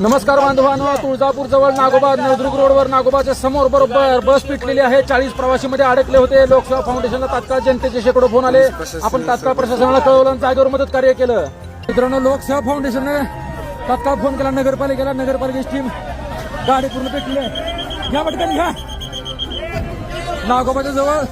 नमस्कार बांधवांनो तुळजापूर जवळ नागोबा नवदुर्ग रोडवर नागोबाच्या समोर बरोबर बस पिटलेली आहे. चाळीस प्रवासी मध्ये अडकले होते. लोकसेवा फाउंडेशनला तात्काळ जनतेचे शेकडो फोन आले. आपण तात्काळ प्रशासनाला कळवलं आणि जागेवर मदत कार्य केलं. मित्रांनो लोकसेवा फाउंडेशनने तात्काळ फोन केला. नगरपालिकेला नगरपालिकेची टीम गाडी पूर्ण पेटली आहे. घ्या पटकन घ्या. नागोबाच्या जवळ.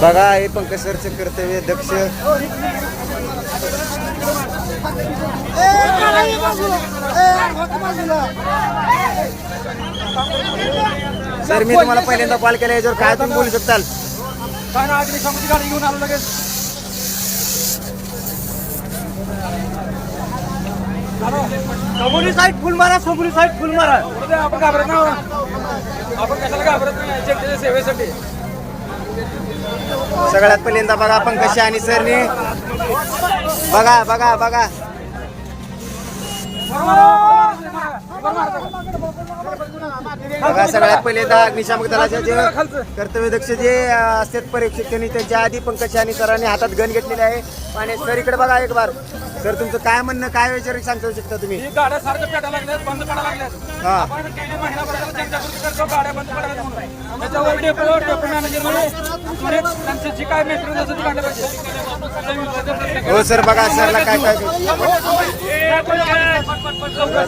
बघा हे पंकज सरचं कर्तव्य दक्ष. सर मी तुम्हाला पहिल्यांदा कॉल केला याच्यावर काय तुम्ही बोलू शकताल? काय ना अग्निशामकची गाडी घेऊन आलो लगेच. समोरी साईड फुल मारा समोरी साईड फुल मारा. आपण घाबरत नाही आपण कशाला घाबरत नाही जनतेच्या सेवेसाठी. सगळ्यात पहिल्यांदा बघा पंकज आणि सरने. बघा बघा बघा. बघा सगळ्यात पहिल्यांदा अग्निशामक दलाच्या जे कर्तव्य दक्ष जे असतात परीक्षक त्यांनी त्यांच्या आधी पंकज आणि सरांनी हातात गन घेतलेले आहे आणि सर इकडे बघा एक बार सर तुमचं काय म्हणणं काय विचार सांगू शकता तुम्ही ही गाड्या सारख्या पेटा लागल्यात बंद पडा लागल्यात हा आपण गेल्या महिनाभराला जनजागृती करतो गाड्या बंद पडायला म्हणून त्याच्यावर डेपो डेपो मॅनेजर म्हणजे त्यांची जी काय मेंटेनन्स असेल ती काढलं पाहिजे हो सर बघा सरला काय काय बघा,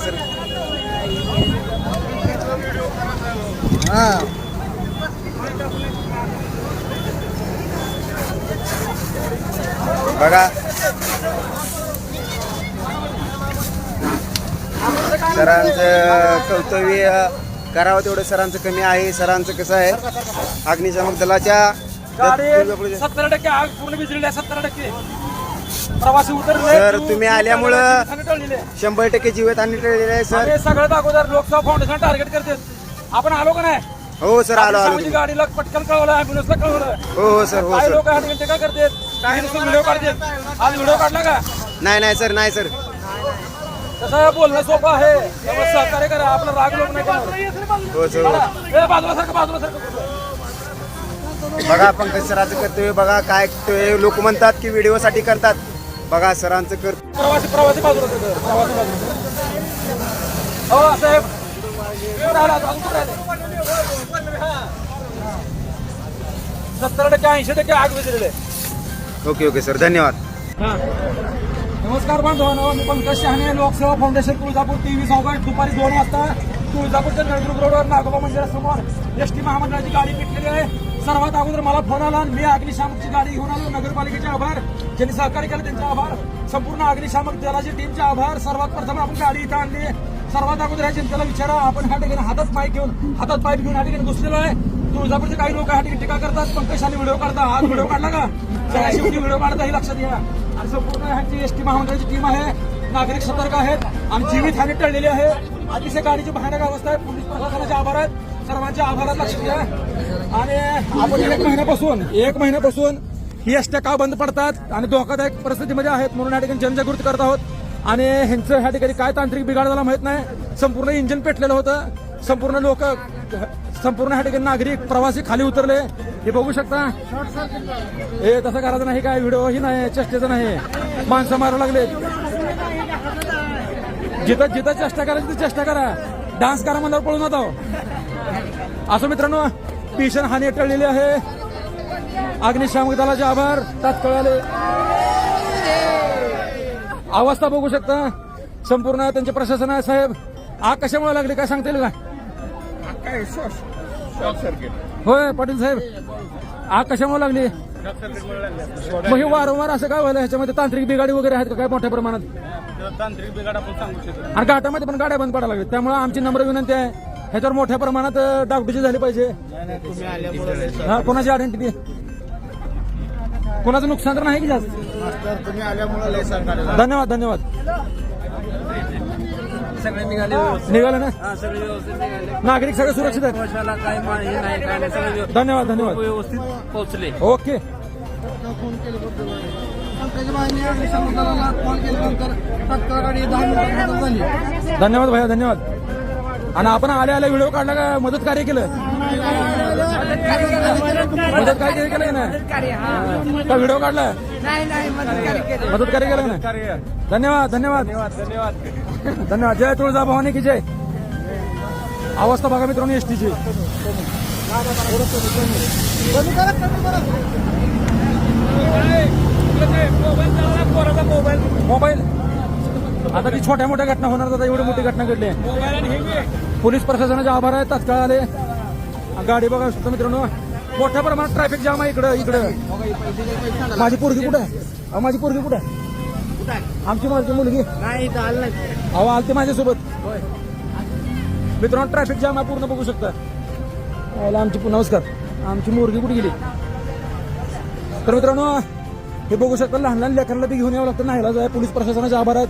बघा. सरांचं कर्तव्य करावं तेवढं सरांचं कमी आहे. सरांचं कसं आहे? अग्निशामक दलाच्या सत्तर टक्के आग पूर्ण भिजलेली आहे सत्तर टक्के. प्रवासी उतरले. सर, तुम्ही आल्यामुळं-. शंभर टक्के जीवित आणि टळलेले आहे सर. सगळ्यात अगोदर लोकसभा फाउंडेशन टार्गेट करते आपण आलो का नाही? हो सर आलो आलो. अग्निशामकची गाडीला पटकन कळवलं ॲम्ब्युलन्सला कळवलं. हो हो सर हो काही सर. लोक घंटे काय करतात? काही नुसतं व्हिडिओ काढतात. आज व्हिडिओ काढला का? नाही नाही सर नाही सर. तसं बोलणं सोपं आहे. त्यामुळे सहकार्य करा. आपलं राग लोक नाही करणार. हो सर हो. ए, बाजूला सारखं बाजूला सारखं बघा पंकज सरांचं कर्तव्य बघा काय ते लोक म्हणतात की व्हिडिओ साठी करतात. बघा सरांचं कर प्रवासी प्रवासी बाजूला सारखं, प्रवासी बाजूला. हो साहेब. सत्तर टक्के ऐंशी टक्के आग विजलेले ओके ओके सर. धन्यवाद. नमस्कार बांधवांनो मी पंकज शहाणे लोकसेवा फाउंडेशन तुळजापूर तेवीस ऑगस्ट दुपारी दोन वाजता तुळजापूरच्या नळदुर्ग रोडवर नागोबा मंदिरासमोर एस टी महामंडळाची गाडी पेटलेली आहे. सर्वात अगोदर मला फोन आला आणि मी अग्निशामकची गाडी घेऊन आलो. नगरपालिकेचे आभार. ज्यांनी सहकार्य केलं त्यांचे आभार. संपूर्ण अग्निशामक दलाची टीमचे आभार. सर्वात प्रथम आपण गाडी इथं आणली. सर्वात अगोदर ह्या जनतेला विचारा आपण ह्या ठिकाणी हातात पाय घेऊन हातात पाय घेऊन ह्या ठिकाणी घुसलेलो आहे. तुळजापूरचे काही लोक ह्या ठिकाणी टीका करतात पंकज आणि व्हिडिओ काढतात आज व्हिडिओ काढला का? सगळ्या शेवटी व्हिडिओ काढता ही लक्षात घ्या. आणि संपूर्ण ह्यांची एस टी महामंडळाची टीम आहे नागरिक सतर्क आहेत आणि जीवित हानी टळलेली आहे. अतिशय गाडीची भयानक अवस्था आहे. पोलीस प्रशासनाचे आभार आहेत. सर्वांच्या आभारात लक्षात घ्या. आणि आपण एक महिन्यापासून एक महिन्यापासून ही एसट्या का बंद पडतात? आणि धोकादायक परिस्थितीमध्ये आहेत म्हणून या ठिकाणी जनजागृती करत आहोत. आणि ह्यांचं ह्या ठिकाणी काय तांत्रिक बिघाड झाला माहीत नाही. संपूर्ण इंजिन पेटलेलं होतं. संपूर्ण लोक संपूर्ण ह्या ठिकाणी नागरिक प्रवासी खाली उतरले. हे बघू शकता. हे तसं करायचं नाही काय व्हिडिओही नाही चेष्टेचं नाही. माणसं मारू लागले जिथं जिथं चेष्टा करायची तिथं चेष्टा करा. डान्स करा म्हणल्यावर पळून जातो. असं मित्रांनो भीषण हानी टळलेली आहे. अग्निशामक दलाचे आभार. तात्काळ आले. अवस्था बघू शकता. संपूर्ण त्यांचे प्रशासन आहे साहेब. आग कशामुळे लागली काय सांगता येईल का? होय पाटील साहेब. आग कशामुळे लागली? मग हे वारंवार असं काय व्हायला ह्याच्यामध्ये तांत्रिक बिघाडी वगैरे आहेत का? काय मोठ्या प्रमाणात? तांत्रिक बिघाड आपण सांगू शकतो आणि घाटामध्ये पण गाड्या बंद पडायला लागल्या त्यामुळे आमची नम्र विनंती आहे ह्याच्यावर मोठ्या प्रमाणात डागडुजी झाली पाहिजे. तुम्ही आल्यामुळे हा कोणाची आयडेंटिटी कोणाचं नुकसान तर नाही की जास्त? मास्तर तुम्ही आल्यामुळे लय सरकार धन्यवाद धन्यवाद. सगळे निघाले निघालं ना? हा सगळे व्यवस्थित निघाले. नागरिक सगळे सुरक्षित आहेत. वर्षाला काय मा- हे नाही काय नाही सगळे धन्यवाद धन्यवाद. व्यवस्थित पोहोचले. ओके. फोन केल्याबद्दल बाईंनी केल्यानंतर दहा मिनिटात झाली धन्यवाद भैया धन्यवाद. आणि आपण आले आले व्हिडिओ काढला का? मदत कार्य केलं? मदत कार्य केलं ना का व्हिडिओ काढला मदत कार्य केलं ना धन्यवाद धन्यवाद धन्यवाद. धन्यवाद. जय तुळजाभवानी की जय. अवस्था बघा मित्रांनो एसटीची. मोबाईल. आता ती छोट्या मोठ्या घटना होणार आता एवढी मोठी घटना घडली आहे. पोलीस प्रशासनाचे आभार आहे तात्काळ आले. गाडी बघा शकतो मित्रांनो. मोठ्या प्रमाणात ट्रॅफिक जाम आहे इकडं इकडं. माझी पोरगी कुठे आहे? माझी पोरगी कुठे आहे? आमची माझी मुलगी. नाही अहो आलते माझ्यासोबत. मित्रांनो ट्रॅफिक जाम आहे पूर्ण बघू शकता. यायला आमची नमस्कार. आमची मुलगी कुठे गेली? तर मित्रांनो हे बघू शकता लहान लहान लेकरांना बी घेऊन यावं लागतं नाहीला जाय पोलीस प्रशासनाचे आभार आहेत.